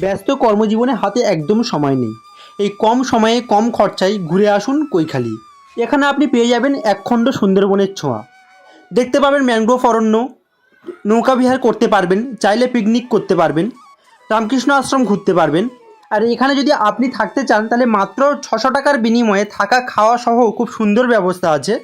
ব্যস্ত কর্মজীবনে হাতে একদম সময় নেই। এই কম সময়ে কম খরচায় ঘুরে আসুন কৈখালি। এখানে আপনি পেয়ে যাবেন একখণ্ড সুন্দরবনের ছোঁয়া। দেখতে পাবেন ম্যানগ্রোভ অরণ্য। নৌকা বিহার করতে পারবেন, চাইলে পিকনিক করতে পারবেন, রামকৃষ্ণ আশ্রম ঘুরতে পারবেন। আর এখানে যদি আপনি থাকতে চান, তাহলে মাত্র ছশো টাকার বিনিময়ে থাকা খাওয়া সহ খুব সুন্দর ব্যবস্থা আছে।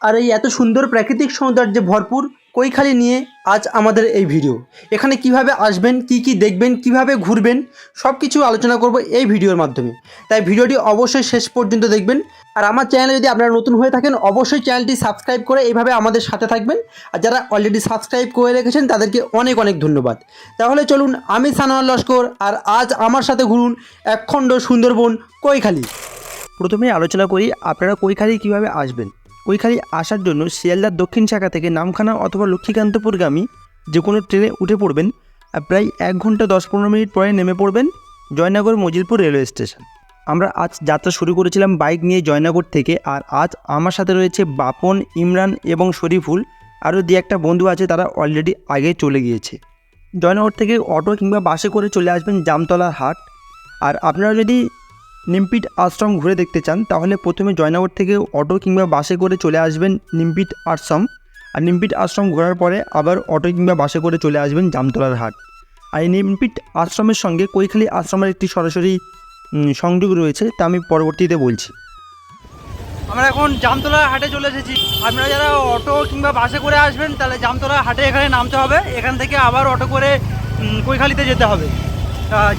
আর এই এত সুন্দর প্রাকৃতিক সৌন্দর্যে ভরপুর কৈখালি নিয়ে আজ আমাদের এই ভিডিও। এখানে কীভাবে আসবেন, কি কি দেখবেন, কীভাবে ঘুরবেন সব কিছু আলোচনা করব এই ভিডিওর মাধ্যমে। তাই ভিডিওটি অবশ্যই শেষ পর্যন্ত দেখবেন। আর আমার চ্যানেলে যদি আপনারা নতুন হয়ে থাকেন, অবশ্যই চ্যানেলটি সাবস্ক্রাইব করে এইভাবে আমাদের সাথে থাকবেন। আর যারা অলরেডি সাবস্ক্রাইব করে রেখেছেন, তাদেরকে অনেক অনেক ধন্যবাদ। তাহলে চলুন, আমি সানোয়ার লস্কর, আর আজ আমার সাথে ঘুরুন একখণ্ড সুন্দরবন কৈখালি। প্রথমে আলোচনা করি, আপনারা কৈখালি কীভাবে আসবেন? কৈখালি আসার জন্য শিয়ালদার দক্ষিণ শাখা থেকে নামখানা অথবা লক্ষ্মীকান্তপুরগামী যে কোনো ট্রেনে উঠে পড়বেন আর প্রায় এক ঘণ্টা দশ পনেরো মিনিট পরে নেমে পড়বেন জয়নগর মজিলপুর রেলওয়ে স্টেশন। আমরা আজ যাত্রা শুরু করেছিলাম বাইক নিয়ে জয়নগর থেকে আর আজ আমার সাথে রয়েছে বাপন, ইমরান এবং শরীফুল আরও দু একটা বন্ধু আছে তারা অলরেডি আগে চলে গিয়েছে। জয়নগর থেকে অটো কিংবা বাসে করে চলে আসবেন জামতলার হাট। আর আপনারা যদি নিমপিট আশ্রম ঘুরে দেখতে চান, তাহলে প্রথমে জয়নগর থেকে অটো কিংবা বাসে করে চলে আসবেন নিমপিট আশ্রম। আর নিমপিট আশ্রম ঘোরার পরে আবার অটো কিংবা বাসে করে চলে আসবেন জামতলার হাট। আর এই নিমপিট আশ্রমের সঙ্গে কৈখালি আশ্রমের একটি সরাসরি সংযোগ রয়েছে, তা আমি পরবর্তীতে বলছি। আমরা এখন জামতলা হাটে চলে এসেছি। আপনারা যারা অটো কিংবা বাসে করে আসবেন, তাহলে জামতলা হাটে এখানে নামতে হবে। এখান থেকে আবার অটো করে কৈখালিতে যেতে হবে।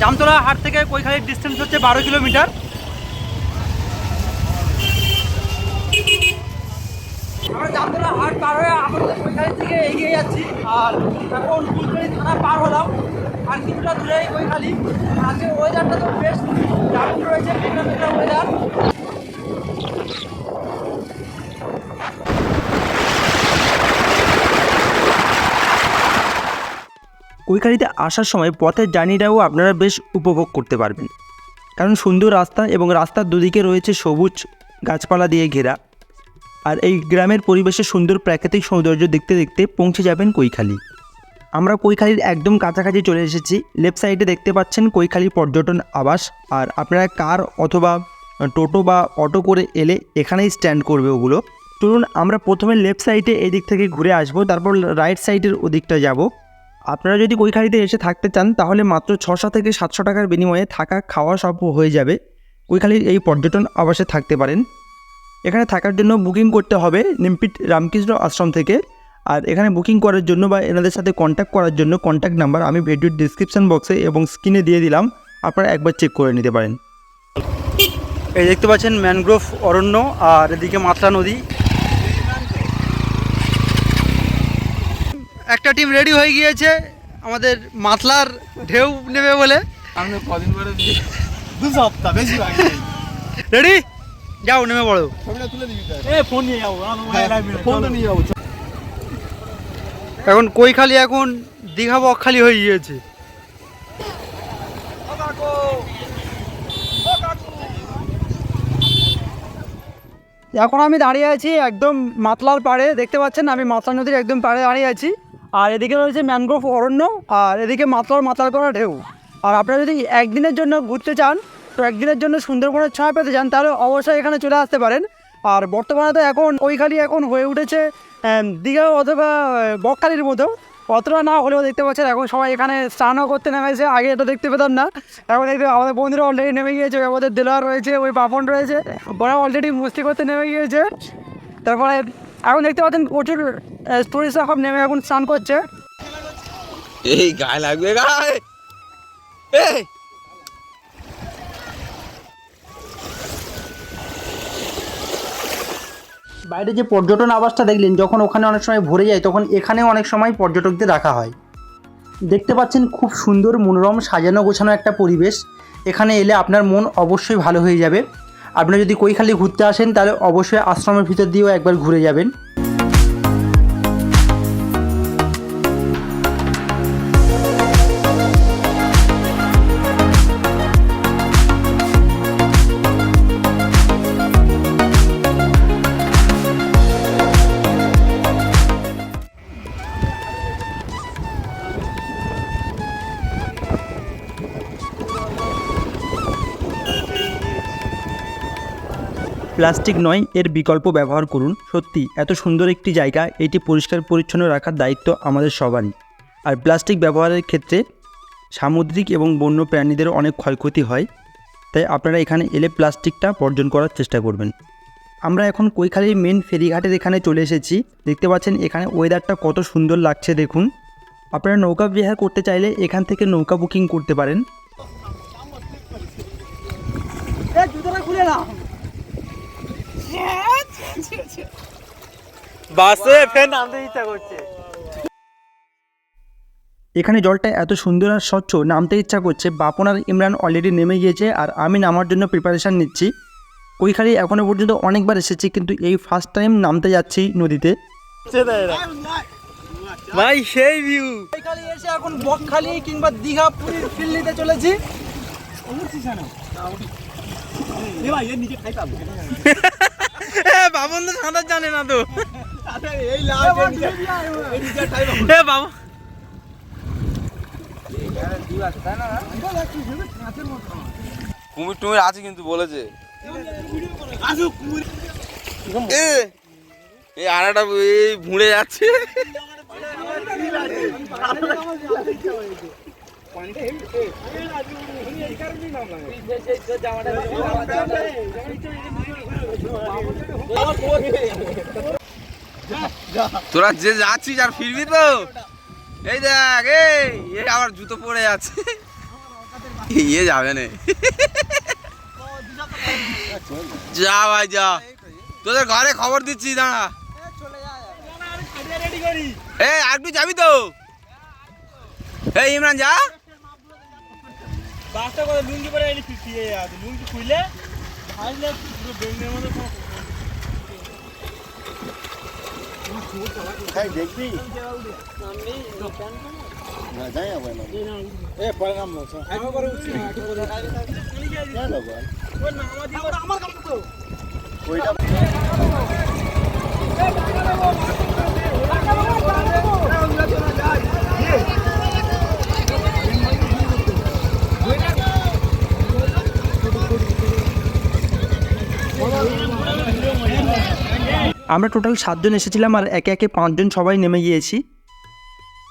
জামতলা হাট থেকে কৈখালির ডিস্টেন্স হচ্ছে বারো কিলোমিটার। জামতলা হাট পার হয়ে আমাদের কৈখালি থেকে এগিয়ে যাচ্ছি। আর এখন ফুলবাড়ি থানা পার হলাম। আর কিছুটা দূরে কৈখালি। আজকে ওয়েদারটা তো বেশ দারুণ রয়েছে বিভিন্ন মেঘলা ওয়েদার কৈখালিতে আসার সময় পথের জার্নিটাও আপনারা বেশ উপভোগ করতে পারবেন। কারণ সুন্দর রাস্তা এবং রাস্তার দুদিকে রয়েছে সবুজ গাছপালা দিয়ে ঘেরা। আর এই গ্রামের পরিবেশে সুন্দর প্রাকৃতিক সৌন্দর্য দেখতে দেখতে পৌঁছে যাবেন কৈখালি। আমরা কৈখালির একদম কাছাকাছি চলে এসেছি। লেফট সাইডে দেখতে পাচ্ছেন কৈখালি পর্যটন আবাস। আর আপনারা কার অথবা টোটো বা অটো করে এলে এখানেই স্ট্যান্ড করবে ওগুলো। চলুন আমরা প্রথমে লেফট সাইডে এদিক থেকে ঘুরে আসব, তারপর রাইট সাইডের ওদিকটা যাব। আপনারা যদি কৈখালিতে এসে থাকতে চান, তাহলে মাত্র ছশো থেকে সাতশো টাকার বিনিময়ে থাকা খাওয়া সব হয়ে যাবে। কৈখালির এই পর্যটন আবাসে থাকতে পারেন। এখানে থাকার জন্য বুকিং করতে হবে নিমপিট রামকৃষ্ণ আশ্রম থেকে। আর এখানে বুকিং করার জন্য বা এনাদের সাথে কন্ট্যাক্ট করার জন্য কন্ট্যাক্ট নাম্বার আমি ভিডিওর ডিসক্রিপশন বক্সে এবং স্ক্রিনে দিয়ে দিলাম। আপনারা একবার চেক করে নিতে পারেন। এই দেখতে পাচ্ছেন ম্যানগ্রোভ অরণ্য আর এদিকে মাতলা নদী। একটা টিম রেডি হয়ে গিয়েছে আমাদের মাতলার ঢেউ নেবে বলে। আমি কদিন পরে দু সপ্তাহ বেশি রেডি যাও নেমে পড়ো। ছবিটা তুলে দিবি এ ফোন নিয়ে যাব ফোন নিয়ে যাব এখন কৈখালি এখন দীঘা বকখালি হয়ে গিয়েছে। এখন আমি দাঁড়িয়ে আছি একদম মাতলার পাড়ে দেখতে পাচ্ছেন আমি মাতলা নদীর একদম পাড়ে দাঁড়িয়ে আছি। আর এদিকে রয়েছে ম্যানগ্রোভ অরণ্য, আর এদিকে মাতলার মাতলার করা ঢেউ। আর আপনারা যদি একদিনের জন্য ঘুরতে চান, তো একদিনের জন্য সুন্দরবনের ছায়া পেতে চান, তাহলে অবশ্যই এখানে চলে আসতে পারেন। আর বর্তমানে তো এখন ওইখালি এখন হয়ে উঠেছে দীঘা অথবা বকখালির মতো। অতটা না হলেও দেখতে পাচ্ছেন, এখন সবাই এখানে স্নানও করতে নেমেছে, আগে এটা দেখতে পেতাম না। এখন দেখতে আমাদের বন্ধুরা অলরেডি নেমে গিয়েছে, আমাদের দেলোয়ার রয়েছে, ওই পাপন রয়েছে, ওরা অলরেডি মস্তি করতে নেমে গিয়েছে। তারপরে এখন দেখতে পাচ্ছেন প্রচুর টুরিস্ট সব নেমে এখন স্নান করছে। এই গায়ে লাগবে গায়ে! বাইরে যে পর্যটন আবাসটা দেখলেন যখন ওখানে অনেক সময় ভরে যায় তখন এখানেও অনেক সময় পর্যটকদের রাখা হয়। দেখতে পাচ্ছেন খুব সুন্দর মনোরম সাজানো গোছানো একটা পরিবেশ। এখানে এলে আপনার মন অবশ্যই ভালো হয়ে যাবে। আপনি যদি কৈখালি ঘুরতে আসেন তাহলে অবশ্যই আশ্রমের ভিতর দিয়েও একবার ঘুরে যাবেন। প্লাস্টিক নয়, এর বিকল্প ব্যবহার করুন। সত্যি, এত সুন্দর একটি জায়গা, এটি পরিষ্কার পরিচ্ছন্ন রাখার দায়িত্ব আমাদের সবারই। আর প্লাস্টিক ব্যবহারের ক্ষেত্রে সামুদ্রিক এবং বন্য প্রাণীদের অনেক ক্ষয়ক্ষতি হয়, তাই আপনারা এখানে এলে প্লাস্টিকটা বর্জন করার চেষ্টা করবেন। আমরা এখন কৈখালির মেন ফেরিঘাটের এখানে চলে এসেছি। দেখতে পাচ্ছেন, এখানে ওয়েদারটা কত সুন্দর লাগছে দেখুন। আপনারা নৌকা বিহার করতে চাইলে এখান থেকে নৌকা বুকিং করতে পারেন। বাসে ফের নামতে ইচ্ছা করছে। এখানে জলটা এত সুন্দর আর স্বচ্ছ নামতে ইচ্ছা করছে। বাপন আর ইমরান অলরেডি নেমে গিয়েছে আর আমি নামার জন্য প্রিপারেশান নিচ্ছি। ওইখানে এখনও পর্যন্ত অনেকবার এসেছি কিন্তু এই ফার্স্ট টাইম নামতে যাচ্ছি নদীতে। ভাই সেই ভিউ কৈখালি এসে এখন বকখালি কিংবা দীঘা পুরীর ফিল নিতে চলেছি। ভাই এর নিচে খাইতাম বাবন তো সাঁতার জানে না তো এ বাবু কুমির টুমির আছে কিন্তু বলেছে এ এই আড়াটা এই ভুঁড়ে যাচ্ছে তোরা যে যাচ্ছিস আর ফিরবি তো? এই দেখ, এই আবার জুতো পরে আছে। ইয়ে যাবে যা ভাই, যা। তোদের ঘরে খবর দিচ্ছি, দাঁড়া। এই একটু যাবি তো? এই, ইমরান, যা। লুঙ্গি পরে লুঙ্গি পুরো বেঙ্গের করে আমার কাম তো আমরা টোটাল সাতজন এসেছিলাম আর একে একে পাঁচজন সবাই নেমে গিয়েছি।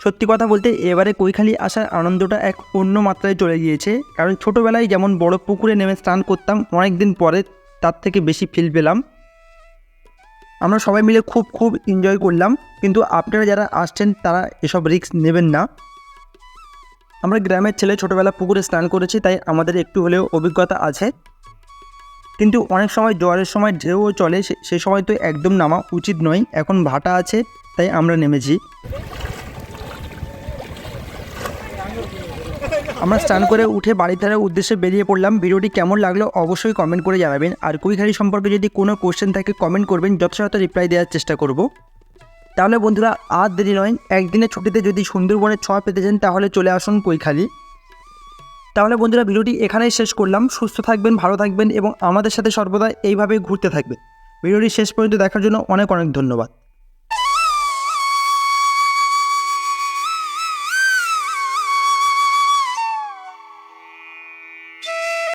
সত্যি কথা বলতে এবারে কৈখালি আসার আনন্দটা এক অন্য মাত্রায় চলে গিয়েছে। কারণ ছোটোবেলায় যেমন বড় পুকুরে নেমে স্নান করতাম অনেক দিন পরে তার থেকে বেশি ফিল পেলাম। আমরা সবাই মিলে খুব খুব এনজয় করলাম। কিন্তু আপনারা যারা আসছেন, তারা এসব রিস্ক নেবেন না। আমরা গ্রামের ছেলে ছোটোবেলা পুকুরে স্নান করেছি, তাই আমাদের একটু হলেও অভিজ্ঞতা আছে। কিন্তু অনেক সময় জোয়ারের সময় ঢেউও চলে, সে- সময় তো একদম নামা উচিত নয়। এখন ভাটা আছে, তাই আমরা নেমেছি। আমরা স্নান করে উঠে বাড়ি ফেরার উদ্দেশ্যে বেরিয়ে পড়লাম। ভিডিওটি কেমন লাগল অবশ্যই কমেন্ট করে জানাবেন। আর কুইখালি সম্পর্কে যদি কোনো কোশ্চেন থাকে কমেন্ট করবেন। যথাযথ রিপ্লাই দেওয়ার চেষ্টা করব। তাহলে বন্ধুরা, আর দেরি নয়। একদিনের ছুটিতে যদি সুন্দরবনের ছোঁয়া পেতে চান, তাহলে চলে আসুন কৈখালি তাহলে বন্ধুরা ভিডিওটি এখানেই শেষ করলাম। সুস্থ থাকবেন, ভালো থাকবেন এবং আমাদের সাথে সর্বদা এইভাবেই ঘুরতে থাকবেন। ভিডিওটি শেষ পর্যন্ত দেখার জন্য অনেক অনেক ধন্যবাদ।